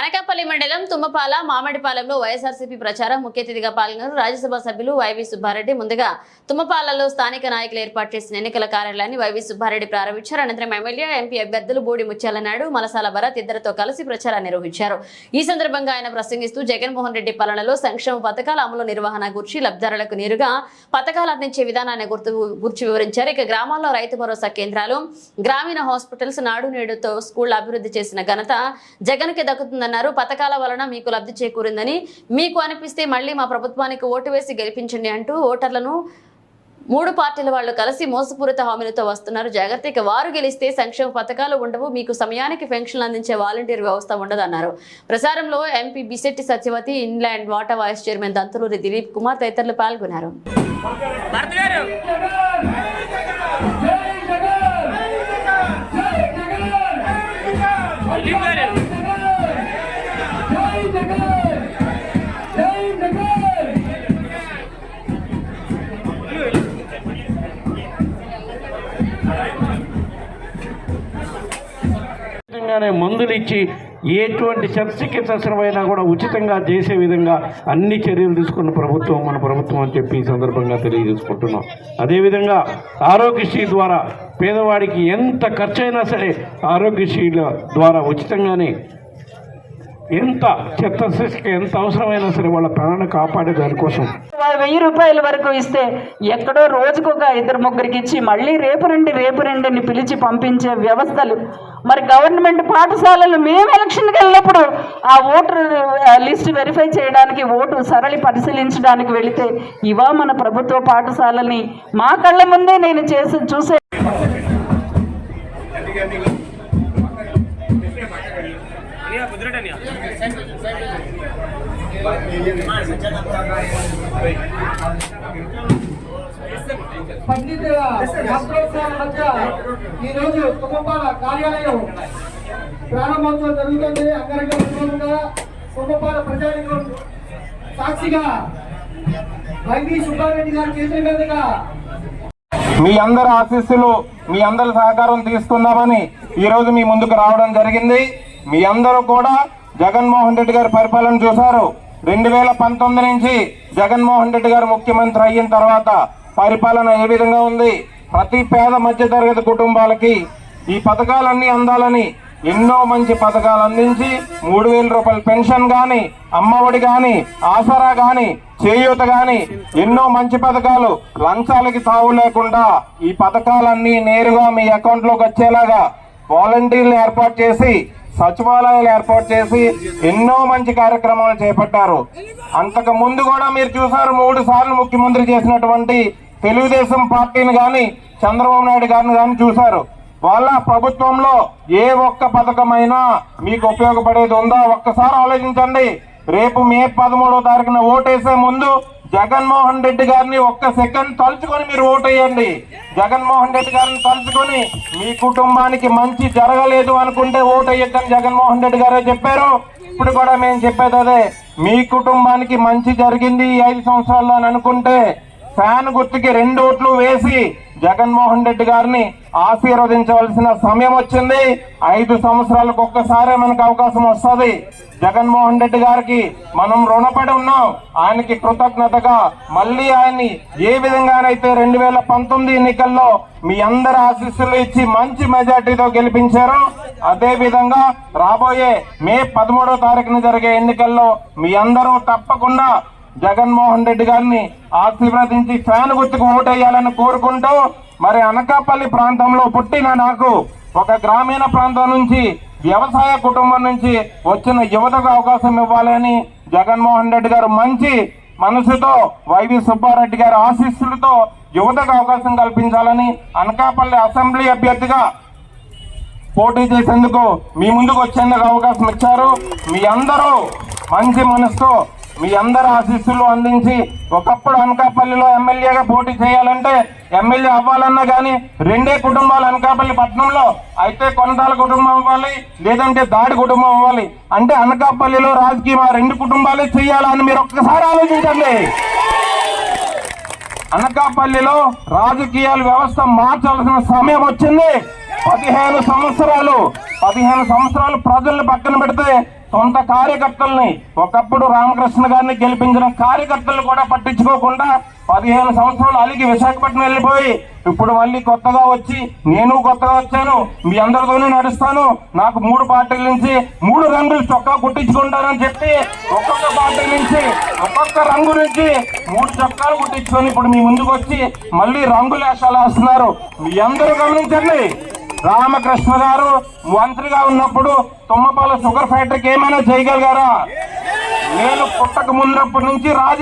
అనకాపల్లి మండలం తుమ్మపాల మామిడిపాలెంలో వైఎస్ఆర్సీపీ ప్రచారం ముఖ్య అతిథిగా పాల్గొన్నారు రాజ్యసభ సభ్యులు వైవి సుబ్బారెడ్డి. ముందుగా తుమ్మపాలలో స్థానిక నాయకులు ఏర్పాటు చేసిన ఎన్నికల కార్యాలయాన్ని వైవి సుబ్బారెడ్డి ప్రారంభించారు. అనంతరం ఎమ్మెల్యే ఎంపీ అభ్యర్థులు బూడి ముత్యాలనాయుడు మలసాల భరత్ ఇద్దరితో కలిసి ప్రచారం నిర్వహించారు. ఈ సందర్భంగా ఆయన ప్రసంగిస్తూ జగన్మోహన్ రెడ్డి పాలనలో సంక్షేమ పథకాల అమలు నిర్వహణ గురించి లబ్ధిదారులకు నేరుగా పథకాలు అందించే విధానాన్ని గుర్తు గురించి వివరించారు. ఇక గ్రామాల్లో రైతు భరోసా కేంద్రాలు గ్రామీణ హాస్పిటల్స్ నాడు నేడుతో స్కూళ్ళ అభివృద్ధి చేసిన ఘనత జగన్కి అన్నారు. పథకాల వలన మీకు లబ్ధి చేకూరిందని మీకు అనిపిస్తే మళ్ళీ మా ప్రభుత్వానికి ఓటు వేసి గెలిపించండి అంటూ ఓటర్లను మూడు పార్టీల వాళ్ళు కలిసి మోసపూరిత హామీలతో వస్తున్నారు. జాగ్రత్తగా వారు గెలిస్తే సంక్షేమ పథకాలు ఉండవు. మీకు సమయానికి పెన్షన్లు అందించే వాలంటీర్ వ్యవస్థ ఉండదన్నారు. ప్రసారంలో MP Beesetti Satyavathi inland water vice chairman Dantuluri Dileep Kumar తదితరులు పాల్గొన్నారు. ఉచితంగానే మందులు ఇచ్చి ఎటువంటి శస్త్రచికిత్స అవసరమైనా కూడా ఉచితంగా చేసే విధంగా అన్ని చర్యలు తీసుకున్న ప్రభుత్వం మన ప్రభుత్వం అని చెప్పి ఈ సందర్భంగా తెలియజేసుకుంటున్నాం. అదేవిధంగా ఆరోగ్యశ్రీ ద్వారా పేదవాడికి ఎంత ఖర్చైనా సరే ఆరోగ్యశ్రీల ద్వారా ఉచితంగానే ఎంత చెత్త ఎంత అవసరమైనా సరే వాళ్ళ ప్రాణాన్ని కాపాడే దానికోసం. వెయ్యి రూపాయల వరకు ఇస్తే ఎక్కడో రోజుకు ఒక ఇద్దరు ముగ్గురికి ఇచ్చి మళ్ళీ రేపు రండి రేపు రండి అని పిలిచి పంపించే వ్యవస్థలు. మరి గవర్నమెంట్ పాఠశాలలు మేము ఎలక్షన్కి వెళ్ళినప్పుడు ఆ ఓటర్ లిస్ట్ వెరిఫై చేయడానికి ఓటు సరళి పరిశీలించడానికి వెళితే ఇవా మన ప్రభుత్వ పాఠశాలని. మా కళ్ళ ముందే నేను చేసి చూసే పండితుల వస్త్రోత్సవం మధ్య ఈరోజు కుంభపాల కార్యాలయం ప్రారంభోత్సవం జరుగుతుంది. అంగరంగ వైభవంగా కుంభపాల ప్రజానికం సాక్షిగా వైవి సుబ్బారెడ్డి గారి చేతుల మీదుగా మీ అందరి ఆశీస్సులు మీ అందరి సహకారం తీసుకుందామని ఈరోజు మీ ముందుకు రావడం జరిగింది. మీ అందరూ కూడా జగన్మోహన్ రెడ్డి గారి పరిపాలన చూశారు. రెండు వేల పంతొమ్మిది నుంచి జగన్మోహన్ రెడ్డి గారు ముఖ్యమంత్రి అయిన తర్వాత పరిపాలన ఏ విధంగా ఉంది? ప్రతి పేద మధ్యతరగతి కుటుంబాలకి ఈ పథకాలన్నీ అందాలని ఎన్నో మంచి పథకాలు అందించి మూడు వేల రూపాయల పెన్షన్ కానీ అమ్మఒడి కానీ ఆసరా కానీ చేయూత కానీ ఎన్నో మంచి పథకాలు లంచాలకి తావు లేకుండా ఈ పథకాలన్నీ నేరుగా మీ అకౌంట్లోకి వచ్చేలాగా వాలంటీర్లు ఏర్పాటు చేసి సచివాలయాలు ఏర్పాటు చేసి ఎన్నో మంచి కార్యక్రమాలు చేపట్టారు. అంతకు ముందు కూడా మీరు చూసారు మూడు సార్లు ముఖ్యమంత్రి చేసినటువంటి తెలుగుదేశం పార్టీని కానీ చంద్రబాబు నాయుడు గారిని కానీ చూశారు వాళ్ళ ప్రభుత్వంలో ఏ ఒక్క పథకమైనా మీకు ఉపయోగపడేది ఉందా? ఒక్కసారి ఆలోచించండి. రేపు మే పదమూడో తారీఖున ఓటేసే ముందు జగన్మోహన్ రెడ్డి గారిని ఒక్క సెకండ్ తలుచుకొని మీరు ఓటేయండి. జగన్మోహన్ రెడ్డి గారిని తలుచుకొని మీ కుటుంబానికి మంచి జరగలేదు అనుకుంటే ఓటేయద్దని జగన్మోహన్ రెడ్డి గారే చెప్పారు. ఇప్పుడు కూడా మేము చెప్పేది అదే. మీ కుటుంబానికి మంచి జరిగింది ఈ ఐదు సంవత్సరాల్లో అని అనుకుంటే ఫ్యాన్ గుర్తుకి రెండు ఓట్లు వేసి జగన్మోహన్ రెడ్డి గారిని ఆశీర్వదించవలసిన సమయం వచ్చింది. ఐదు సంవత్సరాలకు ఒక్కసారే మనకు అవకాశం వస్తుంది. జగన్మోహన్ రెడ్డి గారికి మనం రుణపడి ఉన్నాం. ఆయనకి కృతజ్ఞతగా మళ్ళీ ఆయన్ని ఏ విధంగానైతే రెండు వేల పంతొమ్మిది ఎన్నికల్లో మీ అందరి ఆశీస్సులు ఇచ్చి మంచి మెజార్టీతో గెలిపించారో అదే విధంగా రాబోయే మే పదమూడో తారీఖున జరిగే ఎన్నికల్లో మీ అందరూ తప్పకుండా జగన్మోహన్ రెడ్డి గారిని ఆశీర్వదించి ఫ్యాన్ గుర్తుకు ఓటేయాలని కోరుకుంటూ మరి అనకాపల్లి ప్రాంతంలో పుట్టిన నాకు ఒక గ్రామీణ ప్రాంతం నుంచి వ్యవసాయ కుటుంబం నుంచి వచ్చిన యువతకు అవకాశం ఇవ్వాలని జగన్మోహన్ రెడ్డి గారు మంచి మనసుతో వైవి సుబ్బారెడ్డి గారి ఆశీస్సులతో యువతకు అవకాశం కల్పించాలని అనకాపల్లి అసెంబ్లీ అభ్యర్థిగా పోటీ చేసేందుకు మీ ముందుకు వచ్చేందుకు అవకాశం ఇచ్చారు. మీ అందరూ మంచి మనసుతో మీ అందరి ఆశీస్సులు అందించి ఒకప్పుడు అనకాపల్లిలో ఎమ్మెల్యేగా పోటీ చేయాలంటే ఎమ్మెల్యే అవ్వాలన్నా కానీ రెండే కుటుంబాలు అనకాపల్లి పట్టణంలో అయితే కొనతాల కుటుంబం అవ్వాలి లేదంటే దాడి కుటుంబం అవ్వాలి. అంటే అనకాపల్లిలో రాజకీయం రెండు కుటుంబాలే చేయాలని మీరు ఒక్కసారి ఆలోచించండి. అనకాపల్లిలో రాజకీయాల వ్యవస్థ మార్చాల్సిన సమయం వచ్చింది. పదిహేను సంవత్సరాలు పదిహేను సంవత్సరాలు ప్రజల్ని పక్కన పెడితే సొంత కార్యకర్తల్ని ఒకప్పుడు రామకృష్ణ గారిని గెలిపించిన కార్యకర్తలు కూడా పట్టించుకోకుండా పదిహేను సంవత్సరాలు అలిగి విశాఖపట్నం వెళ్ళిపోయి ఇప్పుడు మళ్ళీ కొత్తగా వచ్చి నేను కొత్తగా వచ్చాను మీ అందరితోనే నడుస్తాను నాకు మూడు పార్టీల నుంచి మూడు రంగులు చొక్కా కుట్టించుకుంటానని చెప్పి ఒక్కొక్క పార్టీ నుంచి ఒక్కొక్క రంగు నుంచి మూడు చొక్కాలు కుట్టించుకొని ఇప్పుడు మీ ముందుకు వచ్చి మళ్ళీ రంగులు వేషాలు వేస్తున్నారు. మీ అందరూ గమనించండి. రామకృష్ణ గారు మంత్రిగా ఉన్నప్పుడు తుమ్మపాల షుగర్ ఫ్యాక్టరీకి ఏమైనా చేయగలిగారా? నేను పుట్టక ముందప్పటి నుంచి రాజకీయ